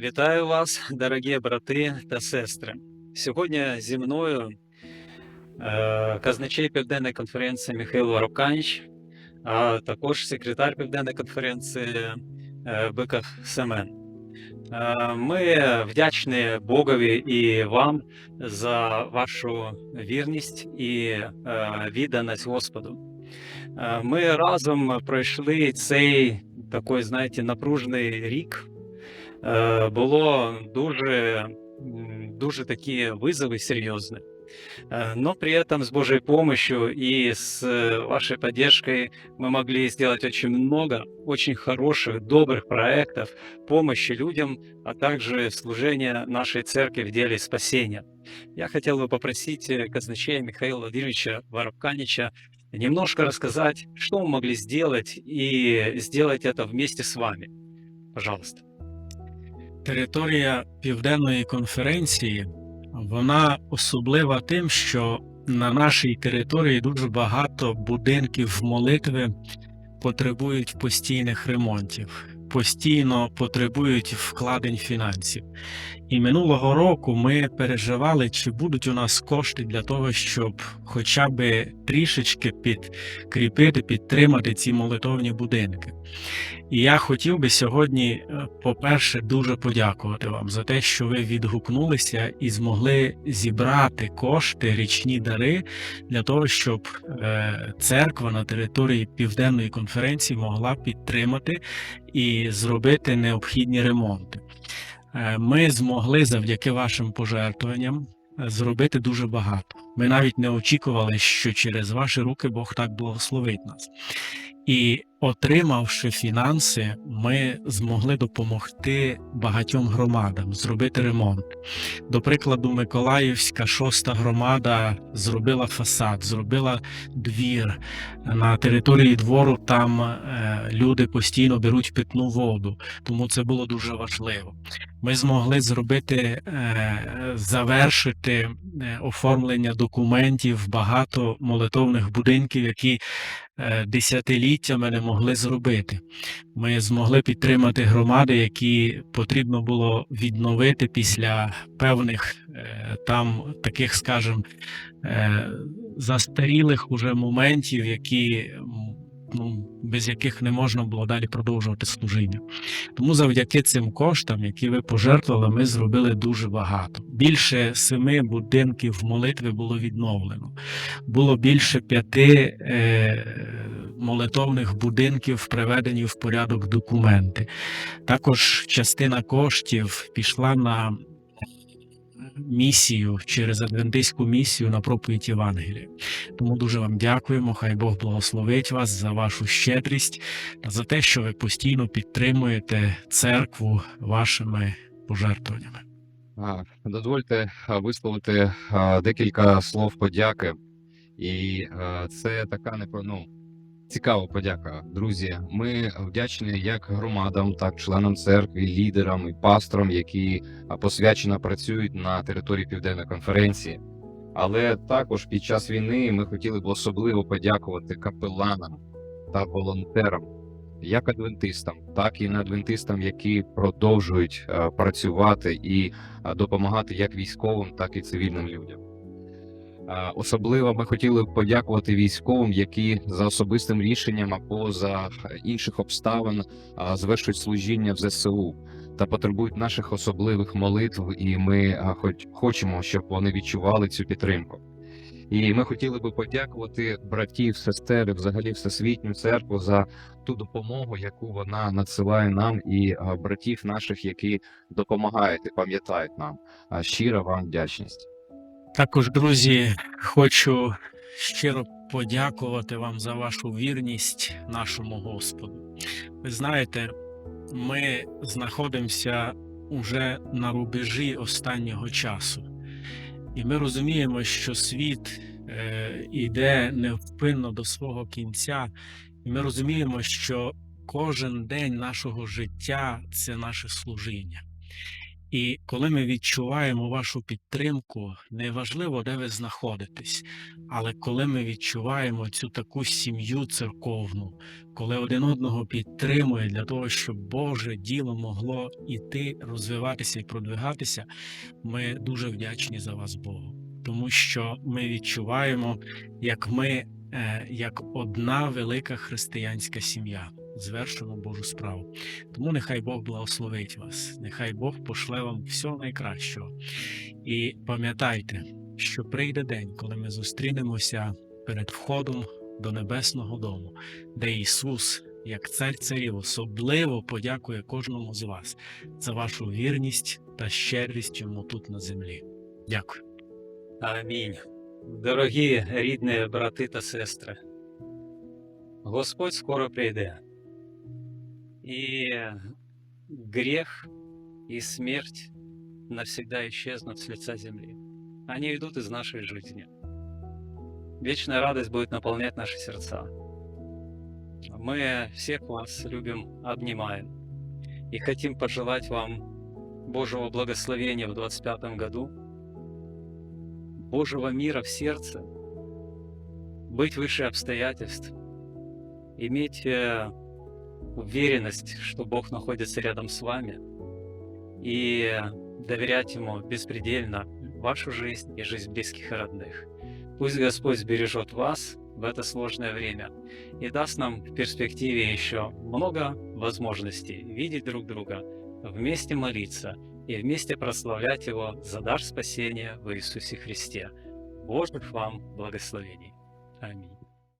Вітаю вас, дорогі брати та сестри. Сьогодні зі мною е, казначей Південної конференції Михайло Воробканіч, а також секретар Південної конференції е, Биков Семен. Е, ми вдячні Богові і вам за вашу вірність і відданість Господу. Ми разом пройшли цей такий, знаєте, напружений рік. Було дуже, дуже такі визови серйозні. Э, Но при этом с Божьей помощью и с вашей поддержкой мы могли сделать очень много очень хороших, добрых проектов помощи людям, а также служения нашей церкви в деле спасения. Я хотел бы попросить э, казначея Михаила Владимировича Воробканича немножко рассказать, что мы могли сделать и сделать это вместе с вами. Пожалуйста. Територія Південної конференції вона особлива тим, що на нашій території дуже багато будинків молитви потребують постійних ремонтів, постійно потребують вкладень фінансів. І минулого року ми переживали, чи будуть у нас кошти для того, щоб хоча б трішечки підкріпити, підтримати ці молитовні будинки. І я хотів би сьогодні, е, по-перше, дуже подякувати вам за те, що ви відгукнулися і змогли зібрати кошти, річні дари для того, щоб е, церква на території Південної конференції могла підтримати і зробити необхідні ремонти. Е, Ми змогли завдяки вашим пожертвуванням е, зробити дуже багато. Ми навіть не очікували, що через ваші руки Бог так благословить нас. І отримавши фінанси, ми змогли допомогти багатьом громадам зробити ремонт. До прикладу, Миколаївська шоста громада зробила фасад, зробила двір. На території двору там е, люди постійно беруть питну воду, тому це було дуже важливо. Ми змогли зробити, е, завершити е, оформлення документів багато молитовних будинків, які десятиліттями не могли зробити. Ми змогли підтримати громади, які потрібно було відновити після певних е, там таких, скажімо, е, застарілих уже моментів, які ну, без яких не можна було далі продовжувати служіння. Тому завдяки цим коштам, які ви пожертвували, ми зробили дуже багато. Більше семи будинків молитви було відновлено. Було більше п'яти е, молитовних будинків приведені в порядок документи. Також частина коштів пішла на місію через адвентистську місію на проповідь Євангелія. Тому дуже вам дякуємо. Хай Бог благословить вас за вашу щедрість та за те, що ви постійно підтримуєте церкву вашими пожертвуваннями. Дозвольте висловити декілька слов подяки. І це така непро- ну, цікава подяка, друзі. Ми вдячні як громадам, так членам церкви, лідерам і пасторам, які посвячено працюють на території Південної конференції. Але також під час війни ми хотіли б особливо подякувати капеланам та волонтерам, як адвентистам, так і неадвентистам, які продовжують працювати і допомагати як військовим, так і цивільним людям. Особливо ми хотіли б подякувати військовим, які за особистим рішенням або за інших обставин звершують служіння в ЗСУ та потребують наших особливих молитв, і ми хоч хочемо, щоб вони відчували цю підтримку. І ми хотіли би подякувати братів, сестер, взагалі всесвітню церкву за ту допомогу, яку вона надсилає нам, і братів наших, які допомагають і пам'ятають нам. Щира вам вдячність. Також, друзі, хочу щиро подякувати вам за вашу вірність нашому Господу. Ви знаєте, ми знаходимося уже на рубежі останнього часу, і ми розуміємо, що світ е, іде невпинно до свого кінця, і ми розуміємо, що кожен день нашого життя це наше служіння. І коли ми відчуваємо вашу підтримку, неважливо, де ви знаходитесь, але коли ми відчуваємо цю таку сім'ю церковну, коли один одного підтримує для того, щоб Боже діло могло іти, розвиватися і продвигатися, ми дуже вдячні за вас Богу, тому що ми відчуваємо, як ми, е, як одна велика християнська сім'я, звершимо Божу справу. Тому нехай Бог благословить вас, нехай Бог пошле вам всього найкращого. І пам'ятайте, що прийде день, коли ми зустрінемося перед входом до небесного дому, де Ісус, як цар царів, особливо подякує кожному з вас за вашу вірність та щедрість йому тут на землі. Дякую. Амінь. Дорогі рідні брати та сестри, Господь скоро прийде. И грех и смерть навсегда исчезнут с лица земли. Они идут из нашей жизни. Вечная радость будет наполнять наши сердца. Мы всех вас любим, обнимаем и хотим пожелать вам Божьего благословения в 25 году, Божьего мира в сердце, быть выше обстоятельств, иметь э, уверенность, что Бог находится рядом с вами, и доверять Ему беспредельно вашу жизнь и жизнь близких и родных. Пусть Господь сбережет вас в это сложное время и даст нам в перспективе еще много возможностей видеть друг друга, вместе молиться и вместе прославлять Его за дар спасения в Иисусе Христе. Божьих вам благословений. Аминь.